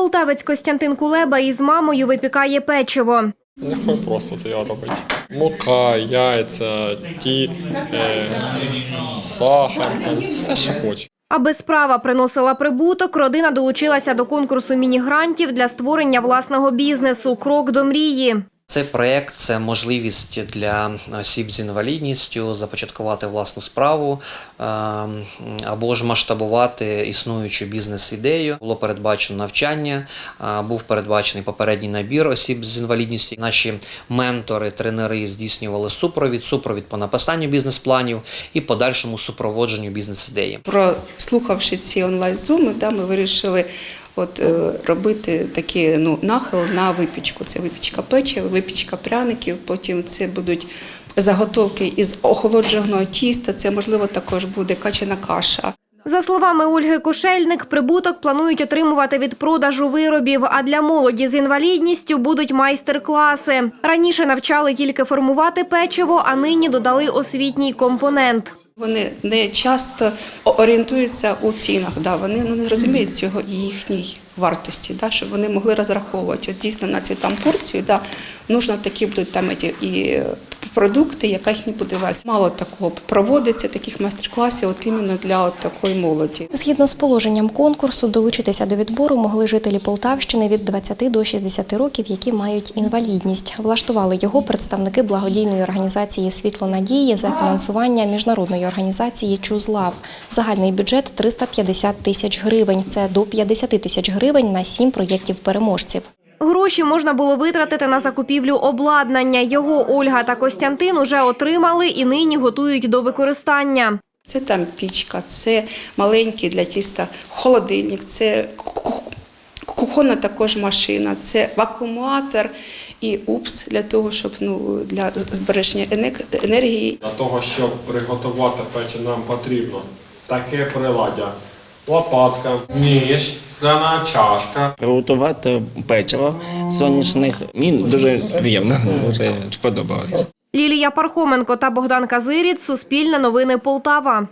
Полтавець Костянтин Кулеба із мамою випікає печиво. І просто це його робити. Мука, яйця, ті, е, сахар, там, все, що хоче. Аби справа приносила прибуток, родина долучилася до конкурсу міні-грантів для створення власного бізнесу Крок до мрії. Цей проект це можливість для осіб з інвалідністю започаткувати власну справу ем, або ж масштабувати існуючу бізнес-ідею. Було передбачено навчання, е, був передбачений попередній набір осіб з інвалідністю. Наші ментори, тренери здійснювали супровід, супровід по написанню бізнес-планів і подальшому супроводженню бізнес-ідеї. прослухавши ці онлайн-зуми, ми вирішили от, е, робити такий ну, нахил на випічку. Це випічка печива, випічка пряників, потім це будуть заготовки із охолодженого тіста, це, можливо, також буде качана каша. За словами Ольги Кошельник, прибуток планують отримувати від продажу виробів, а для молоді з інвалідністю будуть майстер-класи. Раніше навчали тільки формувати печиво, а нині додали освітній компонент. Вони не часто орієнтуються у цінах, да, вони ну, не розуміють цього їхній вартості, да, щоб вони могли розраховувати. От дійсно на цю там порцію, да, нужно такі будуть там і продукти, яка їх не буде. Мало такого проводиться, таких майстер-класів, от іменно для от такої молоді. Згідно з положенням конкурсу, долучитися до відбору могли жителі Полтавщини від 20 до 60 років, які мають інвалідність. Влаштували його представники благодійної організації Світло надії за фінансування міжнародної організації Чузлав. Загальний бюджет 350 тисяч гривень. Це до 50 тисяч гривень на сім проєктів переможців. Гроші можна було витратити на закупівлю обладнання. Його Ольга та Костянтин уже отримали і нині готують до використання. Це там пічка, це маленький для тіста холодильник, це кухонна також машина, це вакууматор і упс для того, щоб ну для збереження енергії. Для того, щоб приготувати печі, нам потрібно таке приладдя. Лопатка, ніж, скляна чашка, Готувати печиво сонячних. мін дуже приємно, дуже сподобалося. Лілія Пархоменко та Богдан Казиріт. Суспільне новини Полтава.